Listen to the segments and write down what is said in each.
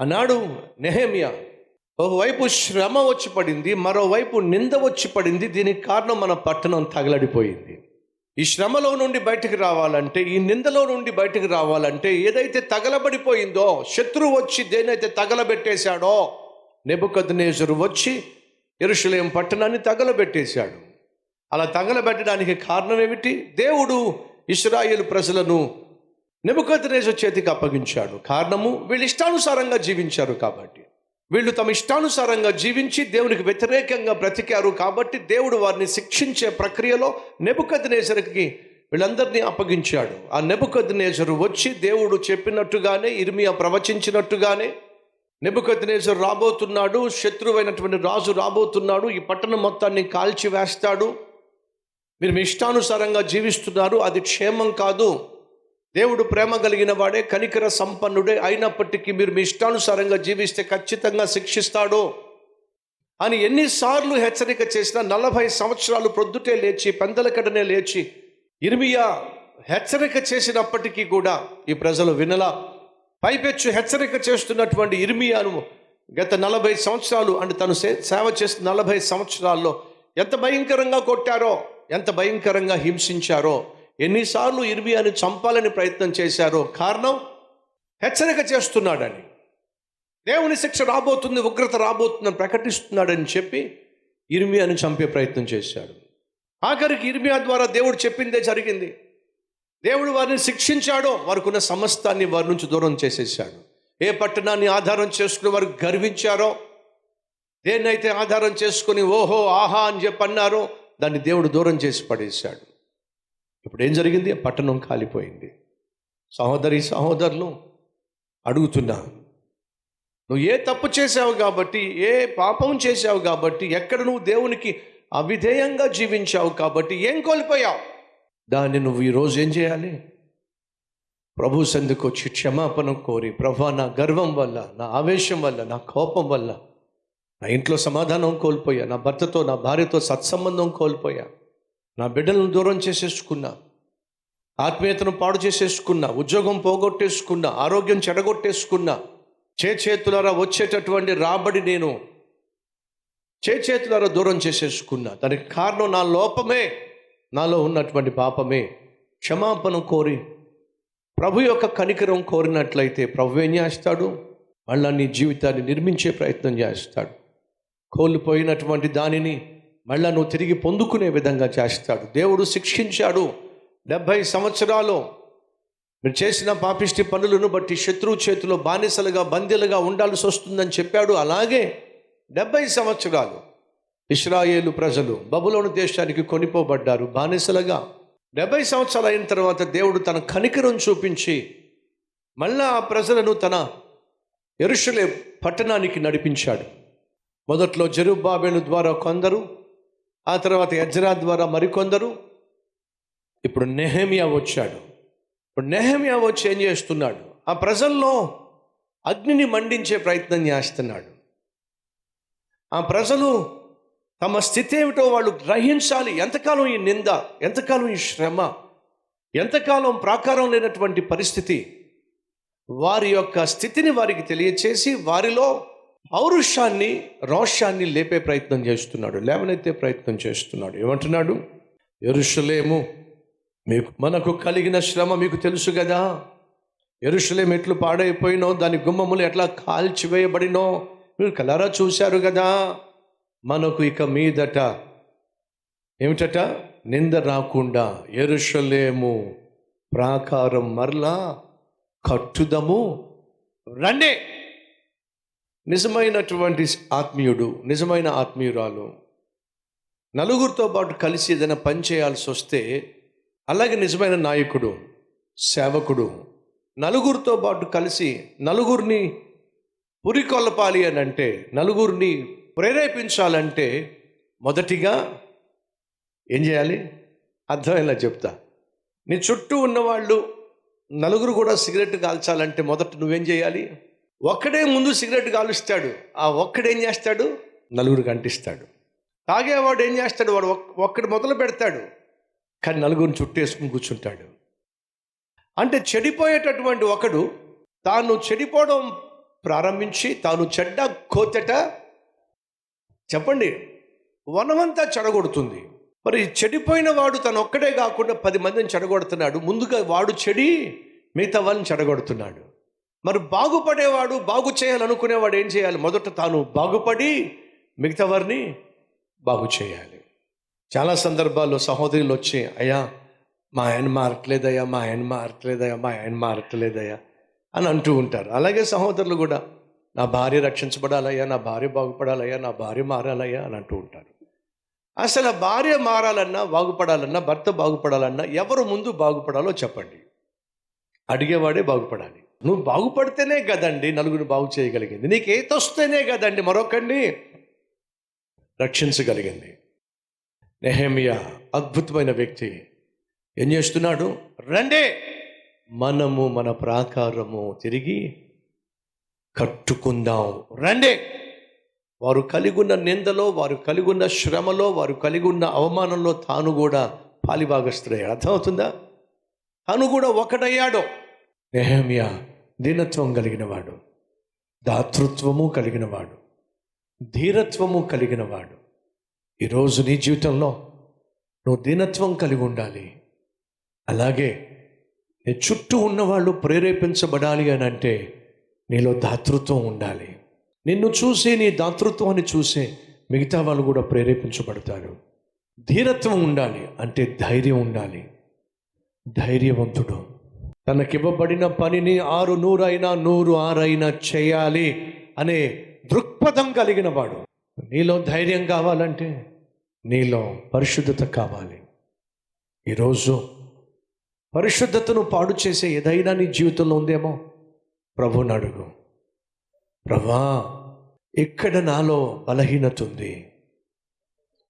ఆనాడు నెహమియా. ఒకవైపు శ్రమ వచ్చి పడింది మరోవైపు నింద వచ్చి పడింది దీనికి కారణం మన పట్టణం తగలడిపోయింది. ఈ శ్రమలో నుండి బయటకు రావాలంటే ఈ నిందలో నుండి బయటకు రావాలంటే ఏదైతే తగలబడిపోయిందో శత్రువు వచ్చి దేనైతే తగలబెట్టేశాడో నెబుకద్నేజరు వచ్చి ఎరుషులేం పట్టణాన్ని తగలబెట్టేశాడు. అలా తగలబెట్టడానికి కారణం ఏమిటి? దేవుడు ఇస్రాయేల్ ప్రజలను నెబుకద్నేజర్ చేతికి అప్పగించాడు. కారణము వీళ్ళు ఇష్టానుసారంగా జీవించారు కాబట్టి. వీళ్ళు తమ ఇష్టానుసారంగా జీవించి దేవునికి వ్యతిరేకంగా బ్రతికారు కాబట్టి దేవుడు వారిని శిక్షించే ప్రక్రియలో నెబుకద్నేజర్కి వీళ్ళందరినీ అప్పగించాడు. ఆ నెబుకద్నేజరు వచ్చి దేవుడు చెప్పినట్టుగానే ఇర్మియా ప్రవచించినట్టుగానే నెబుకద్నేజర్ రాబోతున్నాడు శత్రువైనటువంటి రాజు రాబోతున్నాడు ఈ పట్టణం మొత్తాన్ని కాల్చి వేస్తాడు మీరు మీ ఇష్టానుసారంగా జీవిస్తున్నారు అది క్షేమం కాదు. దేవుడు ప్రేమ కలిగిన వాడే కనికర సంపన్నుడే అయినప్పటికీ మీరు మీ ఇష్టానుసారంగా జీవిస్తే ఖచ్చితంగా శిక్షిస్తాడు. అని ఎన్నిసార్లు హెచ్చరిక చేసినా నలభై సంవత్సరాలు ప్రొద్దుటే లేచి పెందలకడనే లేచి ఇర్మియా హెచ్చరిక చేసినప్పటికీ కూడా ఈ ప్రజలు వినలా. పైపెచ్చు హెచ్చరిక చేస్తున్నటువంటి ఇర్మియాను గత నలభై సంవత్సరాలు అంటే తను సేవ చేస్తున్న నలభై సంవత్సరాల్లో ఎంత భయంకరంగా కొట్టారో ఎంత భయంకరంగా హింసించారో ఎన్నిసార్లు ఇర్మియాను చంపాలని ప్రయత్నం చేశారో కారణం హెచ్చరిక చేస్తున్నాడని దేవుని శిక్ష రాబోతుంది ఉగ్రత రాబోతుందని ప్రకటిస్తున్నాడని చెప్పి ఇర్మియాని చంపే ప్రయత్నం చేశాడు. ఆఖరికి ఇర్మియా ద్వారా దేవుడు చెప్పిందే జరిగింది. దేవుడు వారిని శిక్షించాడో వారికి ఉన్న సమస్తాన్ని వారి నుంచి దూరం చేసేసాడు ఏ పట్టణాన్ని ఆధారం చేసుకుని వారు గర్వించారో దేన్నైతే ఆధారం చేసుకుని ఓహో ఆహా అని చెప్పి అన్నారో దాన్ని దేవుడు దూరం చేసి పడేశాడు. ఇప్పుడు ఏం జరిగింది? పట్టణం కాలిపోయింది. సహోదరి సహోదరులు అడుగుతున్నా నువ్వు ఏ తప్పు చేసావు కాబట్టి ఏ పాపం చేసావు కాబట్టి ఎక్కడ నువ్వు దేవునికి అవిధేయంగా జీవించావు కాబట్టి ఏం కోల్పోయావు? దాన్ని నువ్వు ఈరోజు ఏం చేయాలి? ప్రభు సందుకు వచ్చి క్షమాపణ కోరి ప్రభా నా గర్వం వల్ల నా ఆవేశం వల్ల నా కోపం వల్ల నా ఇంట్లో సమాధానం కోల్పోయా నా భర్తతో నా భార్యతో సత్సంబంధం కోల్పోయా నా బిడ్డలను దూరం చేసేసుకున్నా. ఆత్మీయతను పాడు చేసేసుకున్నా. ఉద్యోగం పోగొట్టేసుకున్నా. ఆరోగ్యం చెడగొట్టేసుకున్నా. చేతులారా వచ్చేటటువంటి రాబడి నేను చేతులారా దూరం చేసేసుకున్నా. దానికి కారణం నా లోపమే. నాలో ఉన్నటువంటి పాపమే. క్షమాపణ కోరి ప్రభు యొక్క కనికరం కోరినట్లయితే ప్రభు ఏం చేస్తాడు? మళ్ళా నీ జీవితాన్ని నిర్మించే ప్రయత్నం చేస్తాడు. కోల్పోయినటువంటి దానిని మళ్ళా నువ్వు తిరిగి పొందుకునే విధంగా చేస్తాడు. దేవుడు శిక్షించాడు. డెబ్భై సంవత్సరాలు మీరు చేసిన పాపిష్టి పనులను బట్టి శత్రువు చేతిలో బానిసలుగా బందీలుగా ఉండాల్సి వస్తుందని చెప్పాడు. అలాగే డెబ్భై సంవత్సరాలు ఇస్రాయేలు ప్రజలు బబులోను దేశానికి కొనిపోబడ్డారు బానిసలుగా. డెబ్బై సంవత్సరాలు అయిన తర్వాత దేవుడు తన కనికరం చూపించి మళ్ళా ఆ ప్రజలను తన ఎరుషులే పట్టణానికి నడిపించాడు. మొదట్లో జరుబాబేలు ద్వారా కొందరు ఆ తర్వాత యజ్రా ద్వారా మరికొందరు. ఇప్పుడు నెహమియా వచ్చాడు. ఇప్పుడు నెహమియా వచ్చి ఏం చేస్తున్నాడు? ఆ ప్రజల్లో అగ్నిని మండించే ప్రయత్నం చేస్తున్నాడు. ఆ ప్రజలు తమ స్థితి ఏమిటో వాళ్ళు గ్రహించాలి. ఎంతకాలం ఈ నింద ఎంతకాలం ఈ శ్రమ ఎంతకాలం ప్రాకారం లేనటువంటి పరిస్థితి. వారి యొక్క స్థితిని వారికి తెలియచేసి వారిలో పౌరుషాన్ని రోషాన్ని లేపే ప్రయత్నం చేస్తున్నాడు లేవనైతే ప్రయత్నం చేస్తున్నాడు. ఏమంటున్నాడు? ఎరుషలేము మీకు మనకు కలిగిన శ్రమ మీకు తెలుసు కదా ఎరుషలేం ఎట్లు పాడైపోయినో దాని గుమ్మములు ఎట్లా కాల్చివేయబడినో మీరు కలరా చూశారు కదా మనకు ఇక మీదట ఏమిటట? నింద రాకుండా ఎరుషలేము ప్రాకారం మరలా కట్టుదము. రండి! నిజమైనటువంటి ఆత్మీయుడు నిజమైన ఆత్మీయురాలు నలుగురితో పాటు కలిసి ఏదైనా పని చేయాల్సి వస్తే అలాగే నిజమైన నాయకుడు సేవకుడు నలుగురితో పాటు కలిసి నలుగురిని పురికొల్పాలి అని అంటే నలుగురిని ప్రేరేపించాలంటే మొదటిగా ఏం చేయాలి? అర్థమయ్యేలా చెప్తా. నీ చుట్టూ ఉన్నవాళ్ళు నలుగురు కూడా సిగరెట్ కాల్చాలంటే మొదట నువ్వేం చేయాలి? ఒక్కడే ముందు సిగరెట్ కాలుస్తాడు ఆ ఒక్కడేం చేస్తాడు? నలుగురికి అంటిస్తాడు తాగేవాడు ఏం చేస్తాడు? వాడు ఒక్కడు మొదలు పెడతాడు. కానీ నలుగురిని చుట్టేసుకుని కూర్చుంటాడు. అంటే చెడిపోయేటటువంటి ఒకడు తాను చెడిపోవడం ప్రారంభించి తాను చెడ్డ కోతట చెప్పండి. వనమంతా చెడగొడుతుంది. మరి చెడిపోయిన వాడు తను ఒక్కడే కాకుండా పది మందిని చెడగొడుతున్నాడు. ముందుగా వాడు చెడి మిగతా వాళ్ళని చెడగొడుతున్నాడు. మరి బాగుపడేవాడు బాగు చేయాలనుకునేవాడు ఏం చేయాలి? మొదట తాను బాగుపడి మిగతా వారిని బాగు చేయాలి. చాలా సందర్భాల్లో సహోదరులు వచ్చి అయ్యా మా ఆయన మారట్లేదయ్యా మా ఆయన మారట్లేదయ్యా మా ఆయన మారట్లేదయ్యా అని అంటూ ఉంటారు. అలాగే సహోదరులు కూడా నా భార్య రక్షించబడాలయ్యా నా భార్య బాగుపడాలయ్యా నా భార్య మారాలయ్యా అని అంటూ ఉంటారు. అసలు ఆ భార్య మారాలన్నా బాగుపడాలన్నా భర్త బాగుపడాలన్నా ఎవరు ముందు బాగుపడాలో చెప్పండి. అడిగేవాడే బాగుపడాలి. నువ్వు బాగుపడితేనే కదండి నలుగురు బాగు చేయగలిగింది. నీకు ఏతొస్తేనే కదండి మరొకండి రక్షించగలిగింది. నెహమియా అద్భుతమైన వ్యక్తి. ఏం చేస్తున్నాడు? రండే! మనము మన ప్రాకారము తిరిగి కట్టుకుందాం. రండే! వారు కలిగి ఉన్న నిందలో వారు కలిగున్న శ్రమలో వారు కలిగి ఉన్న అవమానంలో తాను కూడా పాలిభాగస్తుడయ్యాడు అర్థమవుతుందా? తాను కూడా ఒకటయ్యాడో. నెహమియా దీనత్వం కలిగినవాడు దాతృత్వము కలిగినవాడు ధీరత్వము కలిగినవాడు. ఈరోజు నీ జీవితంలో నువ్వు దీనత్వం కలిగి ఉండాలి. అలాగే నీ చుట్టూ ఉన్నవాళ్ళు ప్రేరేపించబడాలి అని అంటే నీలో దాతృత్వం ఉండాలి. నిన్ను చూసి నీ దాతృత్వాన్ని చూసే మిగతా వాళ్ళు కూడా ప్రేరేపించబడతారు. ధీరత్వం ఉండాలి అంటే ధైర్యం ఉండాలి. ధైర్యవంతుడు. తనకివ్వబడిన పనిని ఆరు నూరైనా నూరు ఆరైనా చేయాలి అనే దృక్పథం కలిగిన వాడు. నీలో ధైర్యం కావాలంటే నీలో పరిశుద్ధత కావాలి. ఈరోజు పరిశుద్ధతను పాడు చేసే ఏదైనా నీ జీవితంలో ఉందేమో ప్రభుని అడుగు. ప్రభా ఎక్కడ నాలో బలహీనత ఉంది?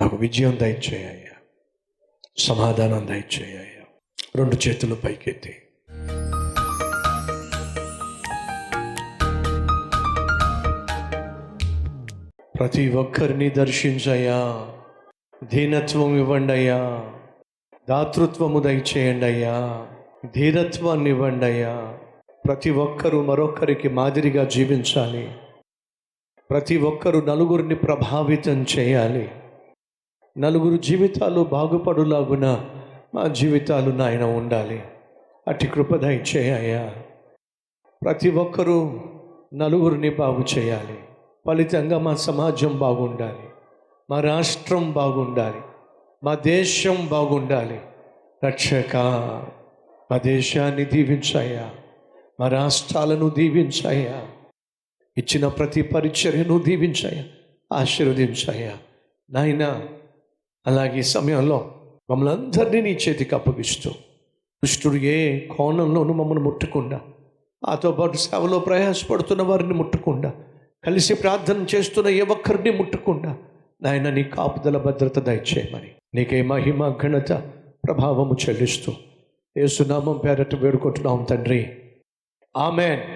నాకు విజయం దయచేయ సమాధానం దయచేయ రెండు చేతులు పైకెత్తి. ప్రతి ఒక్కరిని దర్శించయ్యా. దీనత్వం ఇవ్వండి అయ్యా దాతృత్వము దయచేయండి అయ్యా ధీరత్వాన్ని ఇవ్వండి అయ్యా ప్రతి ఒక్కరూ మరొకరికి మాదిరిగా జీవించాలి. ప్రతి ఒక్కరూ నలుగురిని ప్రభావితం చేయాలి. నలుగురు జీవితాలు బాగుపడులాగున మా జీవితాలు నాయన ఉండాలి. అట్టి కృప దయచేయ్యా ప్రతి ఒక్కరూ నలుగురిని బాగు చేయాలి. ఫలితంగా మా సమాజం బాగుండాలి. మా రాష్ట్రం బాగుండాలి. మా దేశం బాగుండాలి. రక్షక మా దేశాన్ని దీవించాయా మా రాష్ట్రాలను దీవించాయా ఇచ్చిన ప్రతి పరిచర్యను దీవించాయా ఆశీర్వదించాయా నాయన అలాగే సమయంలో మమ్మల్ని అందరినీ నీ చేతికి అప్పగిస్తూ దుష్టుడు ఏ కోణంలోనూ మమ్మల్ని ముట్టకుండా. ఆతో పాటు సేవలో ప్రయాసపడుతున్న వారిని ముట్టకుండా. కలిసి ప్రార్థన చేస్తున్న ఏ ఒక్కరిని ముట్టకుండా. నాయన నీ కాపుదల భద్రత దయచేయమని నీకే మహిమ ఘనత ప్రభావము చెల్లిస్తూ. ఏసునామం పేరట వేడుకుంటున్నాం తండ్రి. ఆమెన్.